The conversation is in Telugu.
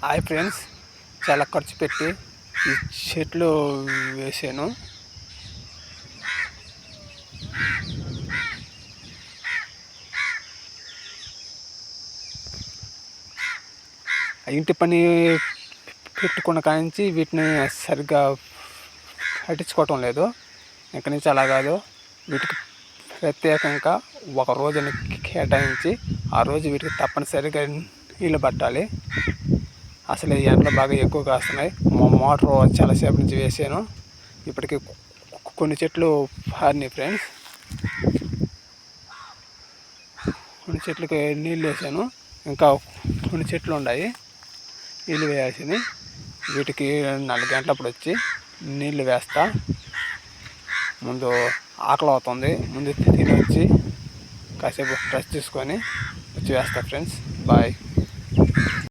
హాయ్ ఫ్రెండ్స్ చాలా ఖర్చు పెట్టి ఈ చెట్లు వేసాను. ఇంటి పని పెట్టుకున్న కానించి వీటిని సరిగ్గా పట్టించుకోవటం లేదు. ఇక్కడి నుంచి అలా కాదు. వీటికి ప్రత్యేకంగా ఒక రోజుని కేటాయించి ఆ రోజు వీటికి తప్పనిసరిగా నీళ్ళు పట్టాలి. అసలు ఈ ఎండలు బాగా ఎక్కువ కాస్తున్నాయి. మోటార్ చాలాసేపు నుంచి వేసాను. ఇప్పటికి కొన్ని చెట్లు పారినాయి ఫ్రెండ్స్. కొన్ని చెట్లకి నీళ్ళు వేసాను. ఇంకా కొన్ని చెట్లు ఉన్నాయి. నీళ్ళు వేయాల్సింది. వీటికి నాలుగు గంటలప్పుడు వచ్చి నీళ్ళు వేస్తా. ముందు ఆకలి అవుతుంది. ముందు తిని వచ్చి కాసేపు రెస్ట్ తీసుకొని వచ్చి వేస్తా ఫ్రెండ్స్. బాయ్